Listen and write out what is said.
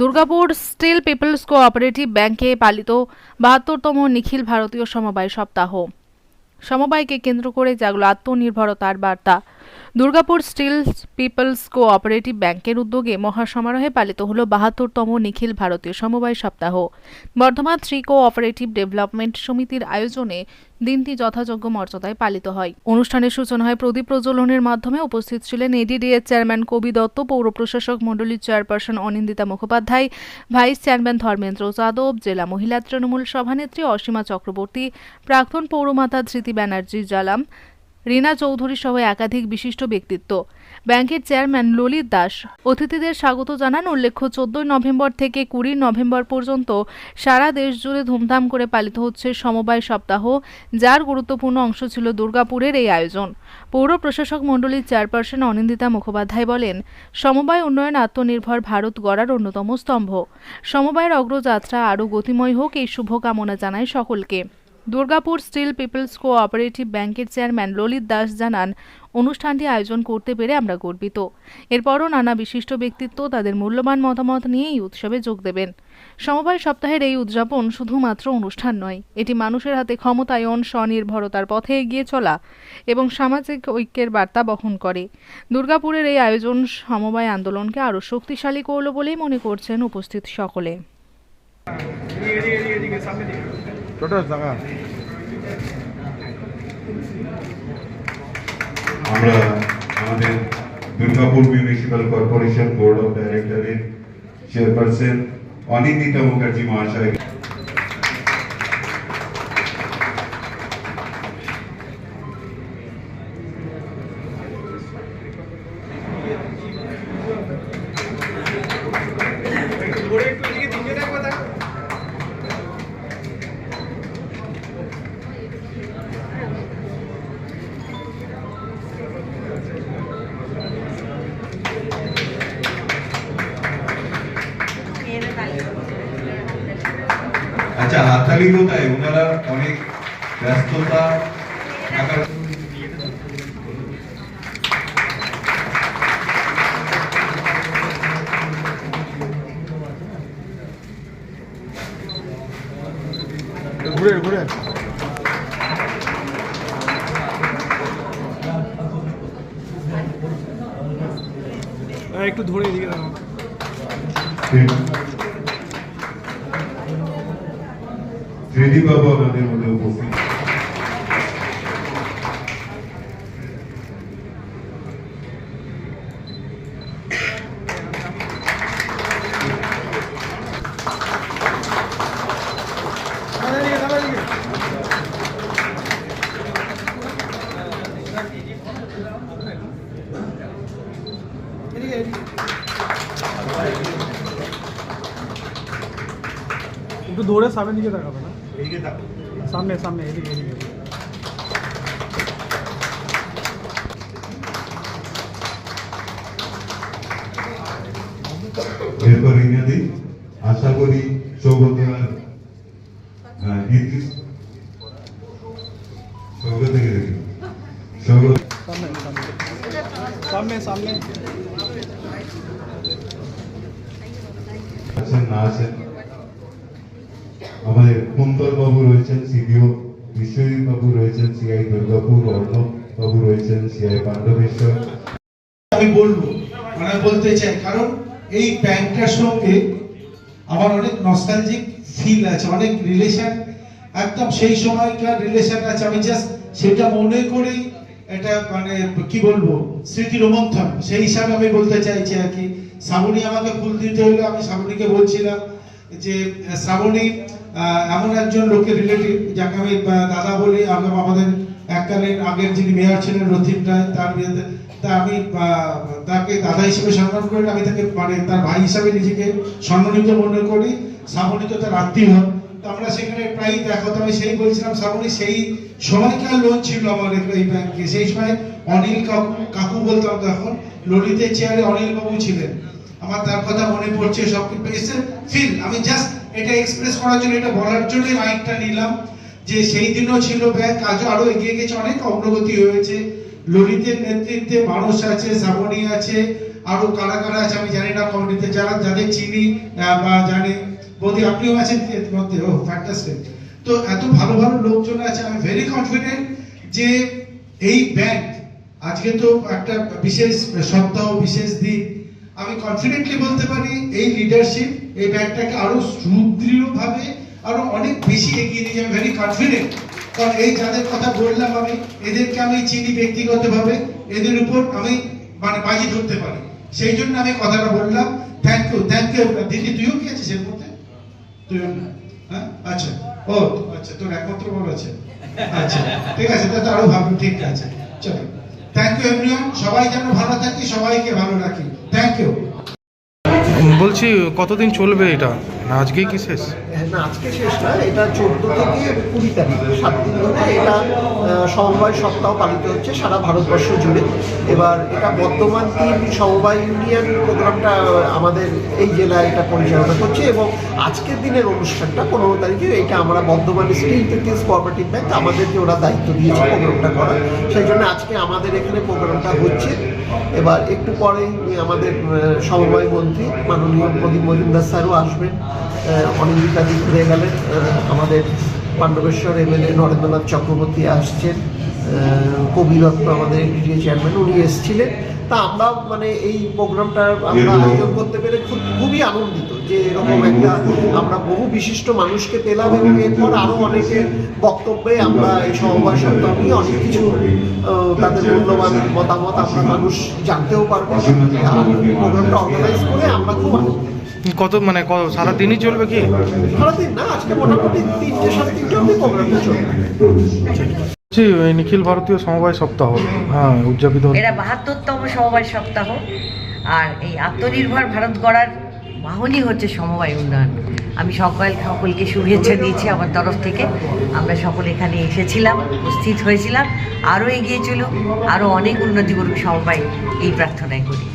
Durgapur steel people's cooperative ব্যাংকে পালিত বাহাত্তরতম নিখিল ভারতীয় সমবায় সপ্তাহ। সমবায়কে কেন্দ্র করে জাগলো আত্মনির্ভরতার বার্তা। দুর্গাপুর স্টিল পিপলস কোঅপারেটিভ ব্যাংকের উদ্যোগে মহাসমারোহে পালিত হলো বাহাত্তরতম নিখিল ভারতীয় সমবায় সপ্তাহ। বর্ধমান থ্রি কোঅপারেটিভ ডেভেলপমেন্ট সমিতির আয়োজনে দিনটি যথাযোগ্য মর্যাদায় পালিত হয়। অনুষ্ঠানের সূচনা হয় প্রদীপ প্রজ্বলনের মাধ্যমে। উপস্থিত ছিলেন এডিডিএর চেয়ারম্যান কবি দত্ত, পৌর প্রশাসক মণ্ডলীর chairperson Anindita Mukhopadhyay, vice chairman Dharmendra Yadav, জেলা মহিলা তৃণমূল সভানেত্রী অসীমা চক্রবর্তী, প্রাক্তন পৌরমাতা ধৃতি ব্যানার্জি জালাম রীনা চৌধুরী সহ একাধিক বিশিষ্ট ব্যক্তিত্ব। ব্যাংকের চেয়ারম্যান ললিত দাস। অতিথিদের স্বাগত জানান উল্লেখ্য, চোদ্দই নভেম্বর থেকে কুড়ি নভেম্বর পর্যন্ত সারা দেশ জুড়ে ধুমধাম করে পালিত হচ্ছে সমবায় সপ্তাহ, যার গুরুত্বপূর্ণ অংশ ছিল দুর্গাপুরের এই আয়োজন। পৌর প্রশাসক মণ্ডলীর চেয়ারপারসন অনিন্দিতা মুখোপাধ্যায় বলেন, সমবায় উন্নয়ন, আত্মনির্ভর ভারত গড়ার অন্যতম স্তম্ভ। সমবায়ের অগ্রযাত্রা আরও গতিময় হোক এই শুভকামনা জানায় সকলকে। দুর্গাপুর স্টিল পিপলস কোঅপারেটিভ ব্যাংকের চেয়ারম্যান ললিত দাস জানান, অনুষ্ঠানটি আয়োজন করতে পেরে আমরা গর্বিত। এরপরও নানা বিশিষ্ট ব্যক্তিত্ব তাদের মূল্যবান মতামত নিয়ে এই উৎসবে যোগ দেবেন। সমবায় সপ্তাহের এই উদযাপন শুধুমাত্র অনুষ্ঠান নয়, এটি মানুষের হাতে ক্ষমতায়ন, স্বনির্ভরতার পথে এগিয়ে চলা এবং সামাজিক ঐক্যের বার্তা বহন করে। দুর্গাপুরের এই আয়োজন সমবায় আন্দোলনকে আরও শক্তিশালী করল বলেই মনে করছেন উপস্থিত সকলে। টোটো জায়গা আমরা আমাদের Durgapur municipal corporation board of ডাইরেক্টরের chairperson Anindita Mukherjee মহাশয় আচ্ছা হাততালি কোথায়? ওনারা অনেক ব্যস্ততা থাকার ঘুরে ঘুরে হ্যাঁ, একটু ধরে এদিকে দেখো ত্রিদীপ বাবু আমাদের মধ্যে উপস্থিত সামনে দিকে সামনে দিকে এদিকে এদিকে একটু দৌড়ে সামনের দিকে দেখাবে না এইদিকে তাকাও। সামনে সামনে এদিকে এদিকে এরপর ইংরেজি আশা করি সৌগতরা হ্যাঁ ইংলিশ সৌগত থেকে দেখি সৌগত সামনে সামনে সামনে সামনে আছেন না আছেন আমাদের কুন্তল বাবু রয়েছেন সিডিও বিশ্বজিৎ বাবু রয়েছেন, সিআই দুর্গাপুর অর্ণব বাবু রয়েছেন, সিআই পাণ্ডবেশ্বর। আমি বলব মানে বলতে চাই কারণ এই ব্যাংকটার সঙ্গে আমার অনেক নস্টালজিক ফিল আছে, অনেক রিলেশন একদম সেই সময়কার রিলেশন আছে। আমি জাস্ট সেটা মনে করেই এটা মানে কি বলব, স্মৃতি রোমন্থন সেই হিসাবে আমি বলতে চাইছি আর কি। শ্রাবণী আমাকে ফুল দিতে হলো আমি শ্রাবণীকে বলছিলাম যে শ্রাবণী এমন একজন লোকের রিলেটিভ যাকে আমি দাদা বলি আমাদের এককালীন আগের যিনি মেয়র ছিলেন, রথিন রায় তার বিয়েতে, তা আমি তাকে দাদা হিসেবে সম্মান করি, আমি তাকে মানে তার ভাই হিসাবে নিজেকে সম্মানিত মনে করি, শ্রাবণী তো তার আত্মীয়। তো আমরা সেখানে প্রায় দেখা হতো, আমি সেই বলছিলাম, শ্রাবণী, সেই সময়কার লোন ছিল এই- এই ব্যাংকে। সেই সময় অনিল কাকু কাকু বলতাম তখন, ললিতের চেয়ারে অনিল বাবু ছিলেন। আমার তার কথা মনে পড়ছে, সব কিছু ফিল, আমি জাস্ট এটা এক্সপ্রেস করার জন্য, এটা বলার জন্যই মাইকটা নিলাম যে সেই দিনও ছিল ব্যাংক, আজও আরও এগিয়ে গেছে, অনেক অগ্রগতি হয়েছে। ললিতের নেতৃত্বে মানুষ আছে, শ্রাবণী আছে আরও কারা কারা আছে, আমি জানি না কমিটিতে, যারা যাদের চিনি বা জানি, বৌদি, আপনিও আছেন মধ্যে। ও ফ্যান্টাস্টিক তো এত ভালো ভালো লোকজন আছে, আমি ভেরি কনফিডেন্ট যে এই ব্যাংক, আজকে তো একটা বিশেষ সপ্তাহ, বিশেষ দিন আমি কনফিডেন্টলি বলতে পারি এই লিডারশিপ এই ব্যাংকটাকে আরও সুদৃঢ়ভাবে আরও অনেক বেশি এগিয়ে নিয়ে যাবে। ভেরি কনফিডেন্ট কারণ এই যাদের কথা বললাম আমি এদেরকে আমি চিনি ব্যক্তিগতভাবে এদের উপর আমি মানে বাজি ধরতে পারি। সেই জন্য আমি কথাটা বললাম থ্যাংক ইউ থ্যাংক ইউ দিদি তুইও কি আছিস এর মধ্যে? তুইও না। হ্যাঁ? আচ্ছা ও আচ্ছা তোর একমাত্র বড় আছে। আচ্ছা ঠিক আছে তাহলে আরও ভাবো ঠিক আছে চলো। থ্যাংক ইউ এভরিওয়ান সবাই যেন ভালো থাকি, সবাইকে ভালো রাখি। থ্যাংক ইউ বলছি, কতদিন চলবে এটা? না কি শেষ? হ্যাঁ, না আজকে শেষ না এটা চোদ্দ থেকে কুড়ি তারিখ সাত দিন ধরে এটা সমবায় সপ্তাহ পালিত হচ্ছে সারা ভারতবর্ষ জুড়ে। এবার এটা বর্ধমান তিন সমবায় ইউনিয়ন প্রোগ্রামটা আমাদের এই জেলায় এটা পরিচালনা করছে এবং আজকের দিনের অনুষ্ঠানটা পনেরো তারিখে এটা আমরা Bardhaman steel textiles cooperative bank আমাদেরকে ওরা দায়িত্ব দিয়েছে প্রোগ্রামটা করার। সেই জন্য আজকে আমাদের এখানে প্রোগ্রামটা হচ্ছে। এবার একটু পরেই আমাদের সমবায় মন্ত্রী মাননীয় প্রদীপ মজুমদার স্যারও আসবেন। অনিন্দিতা দি ঘুরে গেলেন আমাদের পাণ্ডবেশ্বর এমএলএ নরেন্দ্রনাথ চক্রবর্তী আসছেন। আহ, কবি দত্ত আমাদের এডিডিএ চেয়ারম্যান উনি এসেছিলেন। তা আমরা মানে এই প্রোগ্রামটা আমরা আয়োজন করতে পেরে খুব খুবই আনন্দিত যে এরকম একটা আমরা বহু বিশিষ্ট মানুষকে পেলাম এবং এরপর আরও অনেকের বক্তব্যে আমরা এই সমবায় সপ্তাহ নিয়ে অনেক কিছু তাদের মূল্যবান মতামত আমরা মানুষ জানতেও পারব। আর প্রোগ্রামটা অর্গানাইজ করে আমরা খুব আনন্দিত। কত মানে কত সারাদিনই চলবে কি? সারাদিন না আজকে মোটামুটি তিনটে সাড়ে তিনটে অব্দি প্রোগ্রামটা চলবে। এই নিখিল ভারতীয় সমবায় সপ্তাহ। হ্যাঁ উদযাপিত। এটা বাহাত্তরতম সমবায় সপ্তাহ। আর এই আত্মনির্ভর ভারত গড়ার বাহনই হচ্ছে সমবায় উন্নয়ন। আমি সকাল সকলকে শুভেচ্ছা দিয়েছি আমার তরফ থেকে। আমরা সকলে এখানে এসেছিলাম উপস্থিত হয়েছিলাম। আরও এগিয়ে চলুক আরও অনেক উন্নতি করুক সমবায় এই প্রার্থনায় করি।